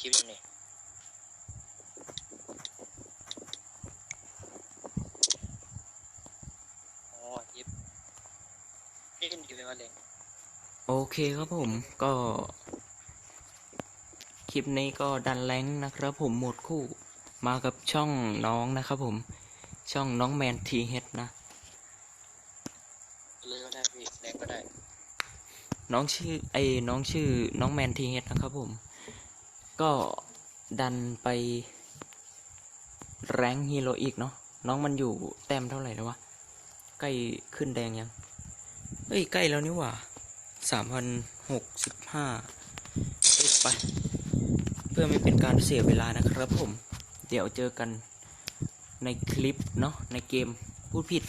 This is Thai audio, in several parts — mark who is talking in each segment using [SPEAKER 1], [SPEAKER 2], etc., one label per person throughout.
[SPEAKER 1] คลิปอยู่นี่อ๋อยิบนี่เล่นดีเลยว่าเล่น
[SPEAKER 2] โอเคครับผมก็ คลิปนี้ก็ดันแรงค์นะครับผมหมดคู่มากับช่องน้องนะครับผม ช่องน้องแมนทีเฮดนะ
[SPEAKER 1] เลยก็ได้พี่แรงก็ได้
[SPEAKER 2] น้องชื่อไอ้น้องชื่อน้องแมนทีเฮดนะครับผม ก็ดันไปแรงฮีโร่อีกเนาะน้องมันอยู่แต้มเท่าไหร่แล้ววะ ใกล้ขึ้นแดงยัง เฮ้ย ใกล้แล้วนี่หว่าสามพันหกสิบห้าไป เพื่อไม่เป็นการเสียเวลานะครับผม เดี๋ยวเจอกันในคลิปเนาะในเกม พูดผิด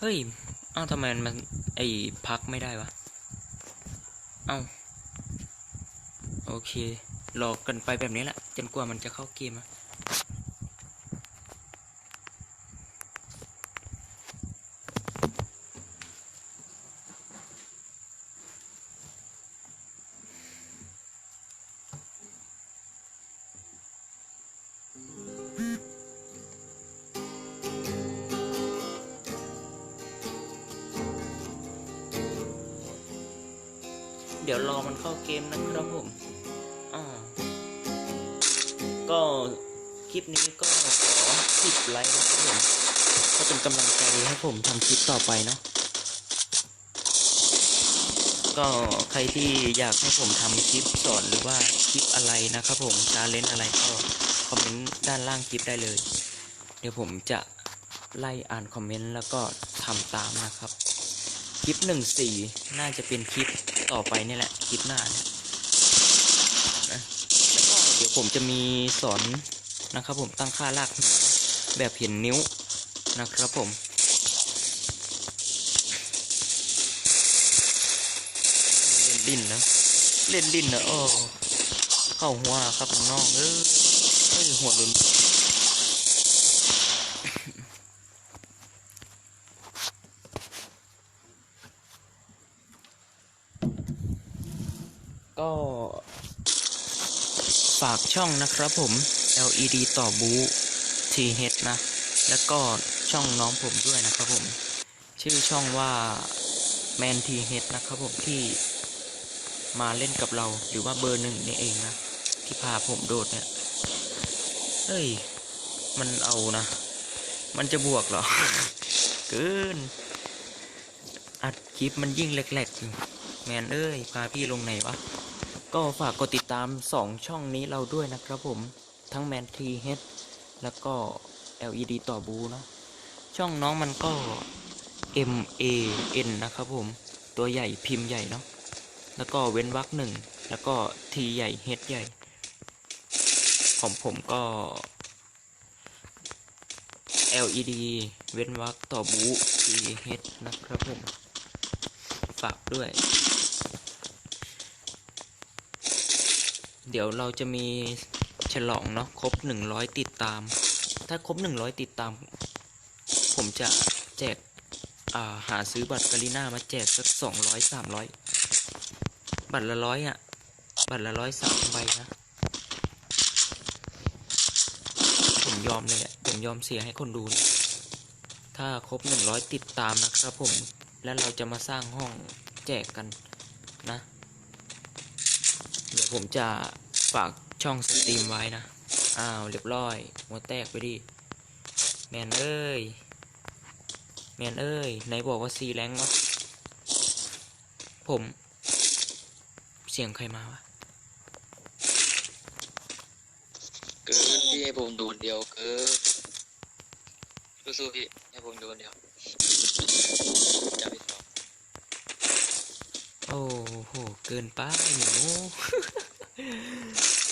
[SPEAKER 2] เฮ้ย เอ้าทำไมมันไอพักไม่ได้วะ เอ้า โอเครอกันไปแบบนี้แหละ จนกว่ามันจะเข้าเกมอะ ขอสิบไลค์นะครับผมก็เป็นกำลังใจให้ผมทำคลิปต่อไปเนาะก็ใครที่อยากให้ผมทำคลิปสอนหรือว่าคลิปอะไรนะครับผมชาเลนอะไรก็คอมเมนต์ด้านล่างคลิปได้เลย เดี๋ยวผมจะไล่อ่านคอมเมนต์แล้วก็ทำตามนะครับ คลิปหนึ่งสี่น่าจะเป็นคลิปต่อไปนี่แหละ คลิปหน้าเนี่ยนะแล้วก็เดี๋ยวผมจะมีสอน นะครับผมตั้งค่าลากหัวแบบเห็นนิ้วนะครับผมเล่นดิ้นนะเล่นดิ้นนะโอ้เข้าหัวครับน้องเออเฮ้ยหัวลุนก็ฝากช่องนะครับผม LED ต่อบู TH นะ แล้วก็ช่องน้องผมด้วยนะครับผม ชื่อช่องว่า Man TH นะครับผมที่มาเล่นกับเราหรือว่าเบอร์หนึ่งนี่เองนะ ที่พาผมโดดเนี่ยเฮ้ย มันเอานะ มันจะบวกเหรอ เกิน อัดคลิปมันยิ่งแหลกๆอยู่แมนเอ้ย พาพี่ลงไหนวะ ก็ฝากกดติดตามสองช่องนี้เราด้วยนะครับผม ทั้งแมนทีเฮดแล้วก็ LED ต่อบูเนาะช่องน้องมันก็ M A N นะครับผม ตัวใหญ่พิมพ์ใหญ่เนาะแล้วก็เว้นวรรคหนึ่งแล้วก็ T ใหญ่เฮดใหญ่ ของผมก็ LED เว้นวรรคต่อบู T เฮดนะครับผม ฝากด้วยเดี๋ยวเราจะมี ฉลองเนาะครบหนึ่งร้อยติดตาม ถ้าครบหนึ่งร้อยติดตาม ผมจะแจกาหาซื้อบัตรกาลิน่ามาแจกสักสองร้อยสามร้อยบัตรละร้อยอะ บัตรละร้อยสามใบนะ ผมยอมเลยแหละ ผมยอมเสียให้คนดูถ้าครบหนึ่งร้อยติดตามนะครับผม แล้วเราจะมาสร้างห้องแจกกันนะ เดี๋ยวผมจะฝาก ช่องสตรีมไว้นะ อ้าวเรียบร้อยหัวแตกไปดิ แมนเอ้ย แมนเอ้ย ไหนบอกว่าซีแรงวะ ผม เสียงใครมาวะ
[SPEAKER 1] เกินพี่ให้ผมดูคนเดียวเกินสู้ๆพี่ให้ผมดูคนเดียวจะไปสอง
[SPEAKER 2] โอ้โห เกินไปหนู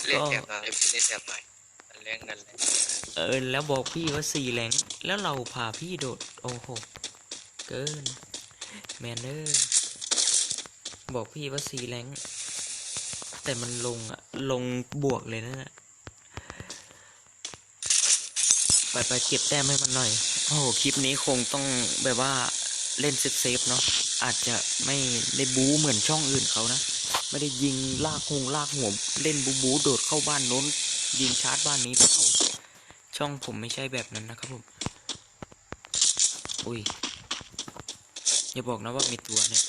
[SPEAKER 1] เล่นแถบหน่อยพี่เล่นแถบหน่อยมันแรงกันเลย
[SPEAKER 2] เออ แล้วบอกพี่ว่าสี่แรงแล้วเราพาพี่โดด โอ้โห เกิน แมนเนอร์ บอกพี่ว่าสี่แรงแต่มันลงอะลงบวกเลยนะน่ะไปไปเก็บแต้มให้มันหน่อย โอ้โห คลิปนี้คงต้องแบบว่าเล่นเซฟๆเนาะอาจจะไม่ได้บู๊เหมือนช่องอื่นเขานะ ไม่ได้ยิงลากหงลากหัวเล่นบูบูโดดเข้าบ้านโน้น ยิงชาร์จบ้านนี้ไปเอาช่องผมไม่ใช่แบบนั้นนะครับผมอุ้ยอย่าบอกนะว่ามีตัวเนี่ย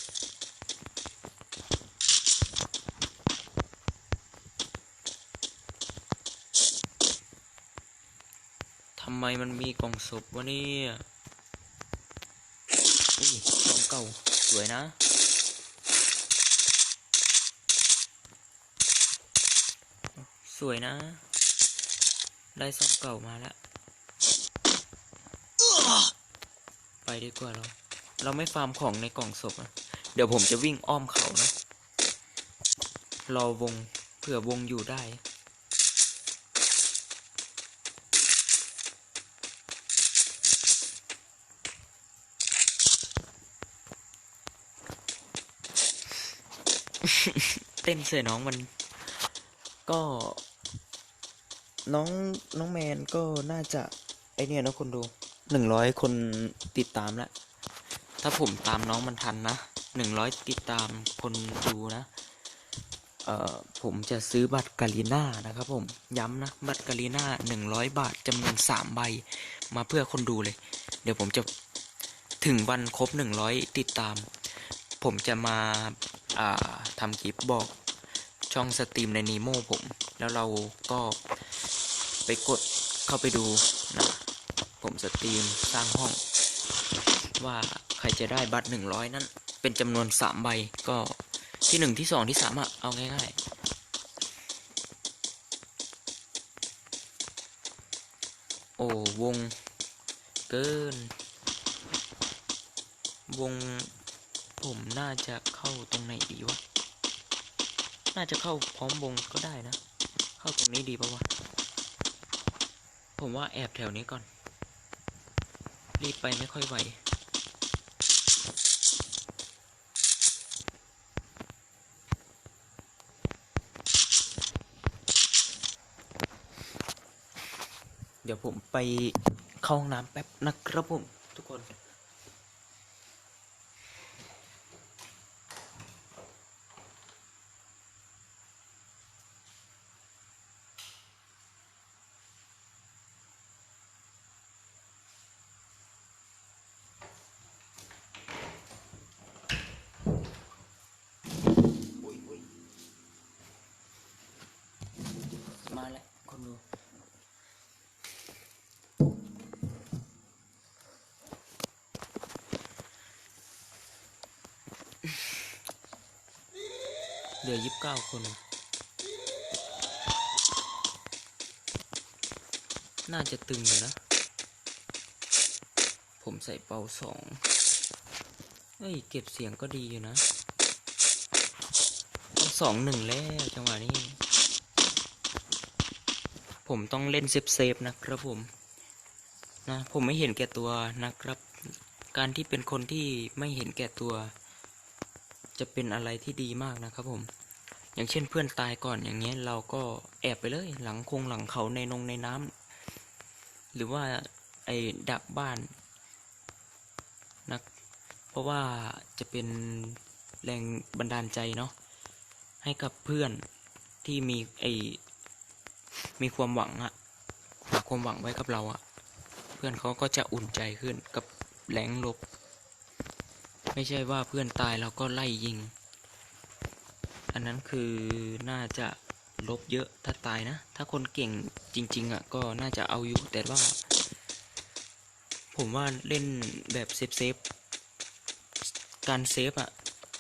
[SPEAKER 2] ทำไมมันมีกล่องศพวะเนี่ยอุ้ยกล่องเก่าสวยนะ สวยนะ ได้ซองเก่ามาแล้ว ไปดีกว่าเรา เราไม่ฟาร์มของในกล่องศพอะเดี๋ยวผมจะวิ่งอ้อมเขานะ รอวง เผื่อวงอยู่ได้ เต้นเสือน้องมัน ก็น้องน้องแมนก็น่าจะไอเนี่ยนะคนดูหนึ่งร้อยคนติดตามแล้วถ้าผมตามน้องมันทันนะหนึ่งร้อยติดตามคนดูนะ เอ่อผมจะซื้อบัตรกาลีน่านะครับผมย้ำนะบัตรกาลีน่าหนึ่งร้อยบาทจำนวนสามใบมาเพื่อคนดูเลย เดี๋ยวผมจะถึงวันครบหนึ่งร้อยติดตาม ผมจะมาอ่าทำคลิปบอก ช่องสตรีมในนีโมผม แล้วเราก็ไปกดเข้าไปดูนะผมสตรีมสร้างห้อง ว่าใครจะได้บัตรหนึ่งร้อยนั้น เป็นจำนวนสามใบก็ที่หนึ่งที่สองที่สามอะเอาง่ายๆ โอ้วงเกิน วงผมน่าจะเข้าตรงไหนดีวะ น่าจะเข้าพร้อมวงก็ได้นะ เข้าตรงนี้ดีปะวะ ผมว่าแอบแถวนี้ก่อน รีบไปไม่ค่อยไหวเดี๋ยวผมไปเข้าห้องน้ำแป๊บนะครับผมทุกคน อุ๊ยอุ๊ยมาแล้วคนดู เหลือยี่สิบเก้าคน น่าจะตึงอยู่นะ ผมใส่เป่าสองเฮ้ย เก็บเสียงก็ดีอยู่นะต้องสองหนึ่งแล้วจังหวะนี้ ผมต้องเล่นเซฟเซฟๆนะครับผม นะ ผมไม่เห็นแก่ตัวนะครับ การที่เป็นคนที่ไม่เห็นแก่ตัว จะเป็นอะไรที่ดีมากนะครับผม อย่างเช่นเพื่อนตายก่อนอย่างเงี้ยเราก็แอบไปเลยหลังคงหลังเขาในนงในน้ำหรือว่าไอ้ดักบ้านนะเพราะว่าจะเป็นแรงบันดาลใจเนาะให้กับเพื่อนที่มีไอ้มีความหวังอะฝากความหวังไว้กับเราอะเพื่อนเขาก็จะอุ่นใจขึ้นกับแรงลบ ไม่ใช่ว่าเพื่อนตายเราก็ไล่ยิง อันนั้นคือน่าจะลบเยอะถ้าตายนะ ถ้าคนเก่งจริง ๆอะก็น่าจะเอาอยู่แต่ว่า ผมว่าเล่นแบบเซฟเซฟการเซฟอะ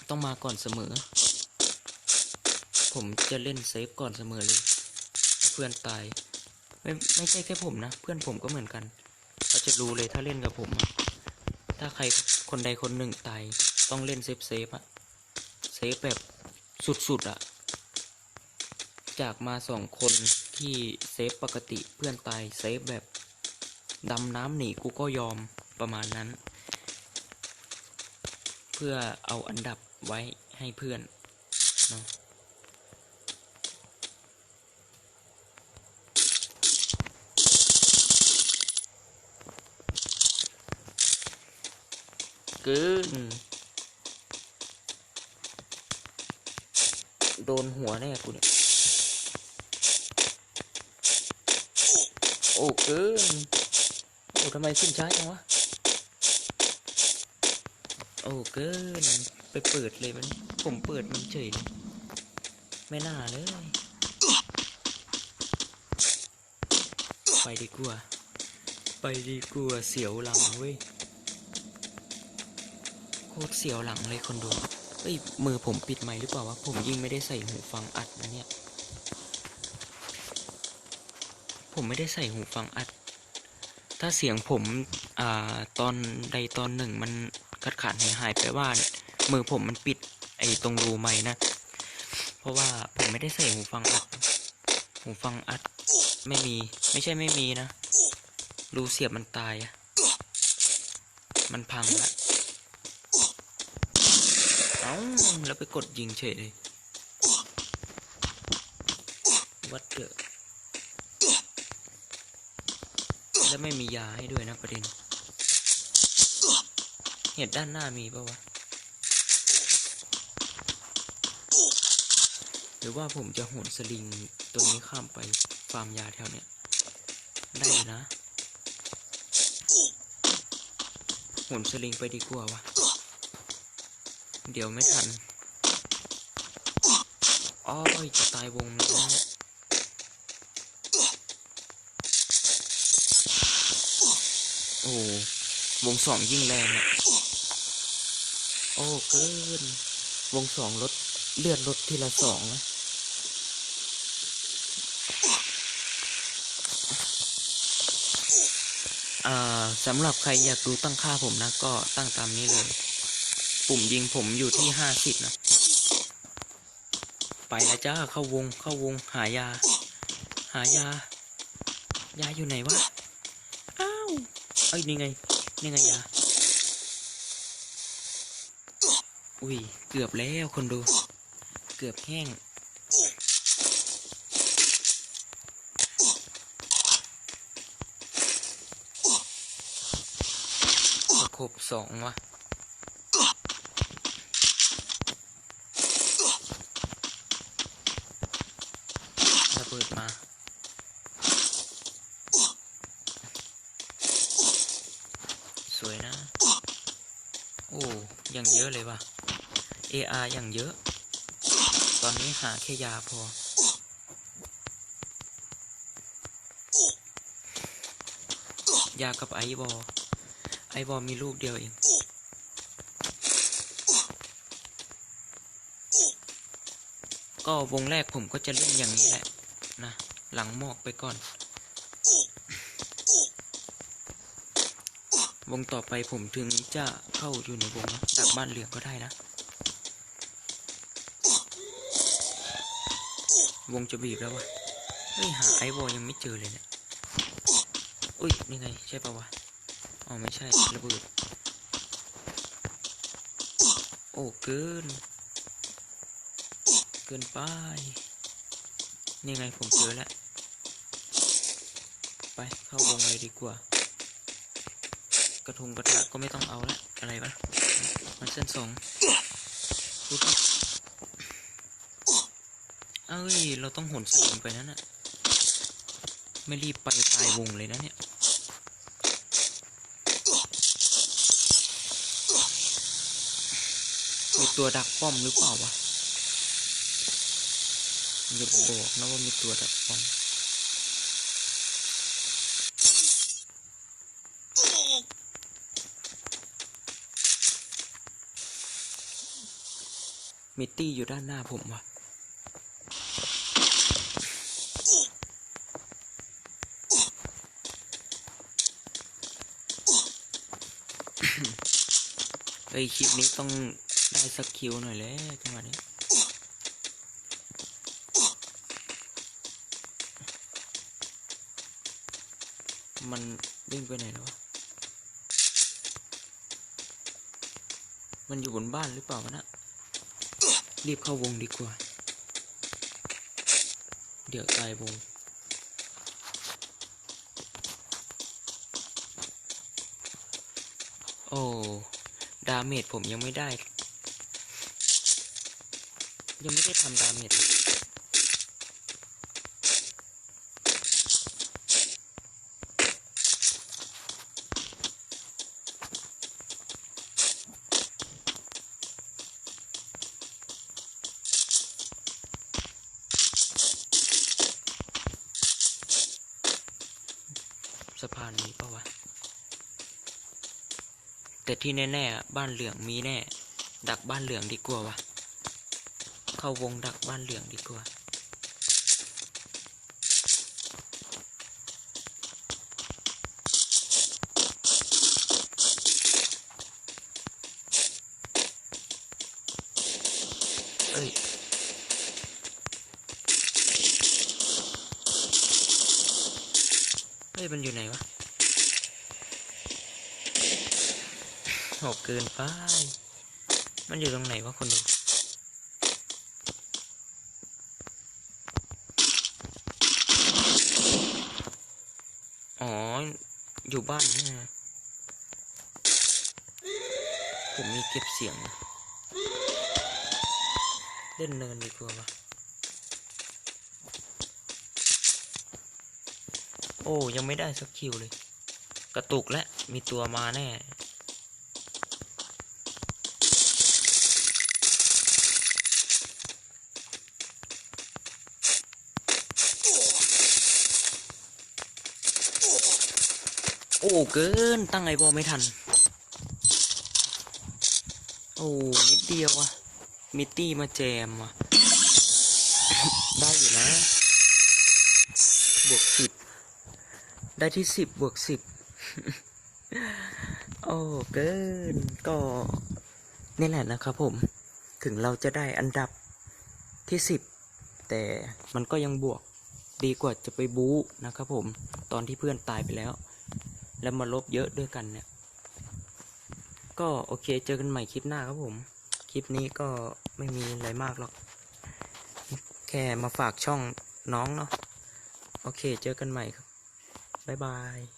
[SPEAKER 2] ต้องมาก่อนเสมอ ผมจะเล่นเซฟก่อนเสมอเลย เพื่อนตาย ไม่ไม่ใช่แค่ผมนะ เพื่อนผมก็เหมือนกันเขาจะรู้เลยถ้าเล่นกับผม ถ้าใคร คนใดคนหนึ่งตาย ต้องเล่นเซฟเซฟอะเซฟแบบสุดๆอะจากมาสองคนที่เซฟปกติเพื่อนตายเซฟแบบดำน้ำหนีกูก็ยอมประมาณนั้น เพื่อเอาอันดับไว้ให้เพื่อนเนาะ เกิน โดนหัวแน่กูเนี่ย โอ้เกิน โอ้ทำไมขึ้นช้าจังวะ โอ้เกิน ไปเปิดเลยมัน ผมเปิดมันเฉยเลยไม่น่าเลย ไปดีกว่า ไปดีกว่าเสียวหลังเว้ย โคตรเสียวหลังเลยคนดูเอ้ยมือผมปิดไมหรือเปล่าวะผมยิ่งไม่ได้ใส่หูฟังอัดนะเนี่ย ผมไม่ได้ใส่หูฟังอัด ถ้าเสียงผมอ่าตอนใดตอนหนึ่งมันขาดขาดหายหายไปว่าเนี่ยมือผมมันปิดไอ้ตรงรูไม้นะ เพราะว่าผมไม่ได้ใส่หูฟังอัด หูฟังอัดไม่มี ไม่ใช่ไม่มีนะ รูเสียบมันตาย มันพังละ เอ้าแล้วไปกดยิงเฉยเลยวัดเดอะแล้วไม่มียาให้ด้วยนะประเด็น เหตุด้านหน้ามีปะวะ หรือว่าผมจะโหนสลิงตัวนี้ข้ามไปฟาร์มยาแถวเนี้ย ได้นะโหนสลิงไปดีกว่าวะ เดี๋ยวไม่ทันอ้อยจะตายวงแล้วเนี่ยโอ้วงสองยิ่งแรงอะโอ้เกิน วงสองลดเลือดลดทีละสองนะอ่าสำหรับใครอยากดูตั้งค่าผมนะ ก็ตั้งตามนี้เลย ปุ่มยิงผมอยู่ที่ห้าสิบนะ ไปแล้วจ้า เข้าวง เข้าวง หายา หายา ยาอยู่ไหนวะ อ้าวเอ้ยนี่ไง นี่ไงยา อุ้ย เกือบแล้วคนดู เกือบแห้งปรบสองวะ ระเบิดมา สวยนะ โอ้ยังเยอะเลยว่ะ AR อย่างเยอะ ตอนนี้หาแค่ยาพอ ยากับไอบอลไอบอลมีลูกเดียวเองก็วงแรกผมก็จะเล่นอย่างนี้แหละนะ หลังหมอกไปก่อน วงต่อไปผมถึงจะเข้าอยู่ในวงนะดักบ้านเหลืองก็ได้นะ วงจะบีบแล้ววะเฮ้ยหาไอวอลยังไม่เจอเลยเนี่ยอุ้ยนี่ไงใช่ปะวะอ๋อไม่ใช่ระเบิด โอ้เกิน เกินไปนี่ไงผมเจอแล้ว ไปเข้าวงเลยดีกว่า กระทงกระทะก็ไม่ต้องเอาละอะไรวะมันเส้นสองเอ้ย เราต้องหนสลิงไปนั่นน่ะไม่รีบไปตายวงเลยนะเนี่ยมีตัวดักป้อมหรือเปล่าวะอย่าบอกนะว่ามีตัวดักป้อม มิตตี้อยู่ด้านหน้าผมว่ะเฮ้ยคลิปนี้ต้องได้สักคิวหน่อยแล้วจังหวะนี้มันวิ่งไปไหนแล้วะมันอยู่บนบ้านหรือเปล่าวะนะ รีบเข้าวงดีกว่า เดี๋ยวตายวง โอ้ ดาเมจผมยังไม่ได้ ยังไม่ได้ทำดาเมจะพานนี้ปะวะ แต่ที่แน่ๆบ้านเหลืองมีแน่ ดักบ้านเหลืองดีกว่าวะ เข้าวงดักบ้านเหลืองดีกว่าเอ้ย เฮ้ย มันอยู่ไหนวะโหเกินไป มันอยู่ตรงไหนวะคนดูอ๋อ อยู่บ้านนี่นะผมมีเก็บเสียง เล่นเนินดีกว่า โอ้ ยังไม่ได้สักคิวเลย กระตุกและ มีตัวมาแน่โอ้เกินตั้งไอบอไม่ทัน โอ้นิดเดียวอะมิตตี้มาแจมอะได้อยู่นะ บวกสิบ ได้ที่สิบบวกสิบโอ้เกินก็นี่แหละนะครับผมถึงเราจะได้อันดับที่สิบแต่มันก็ยังบวกดีกว่าจะไปบู๊นะครับผมตอนที่เพื่อนตายไปแล้ว แล้วมาลบเยอะด้วยกันเนี่ย ก็โอเคเจอกันใหม่คลิปหน้าครับผม คลิปนี้ก็ไม่มีอะไรมากหรอก แค่มาฝากช่องน้องเนาะโอเคเจอกันใหม่ครับ บ๊ายบาย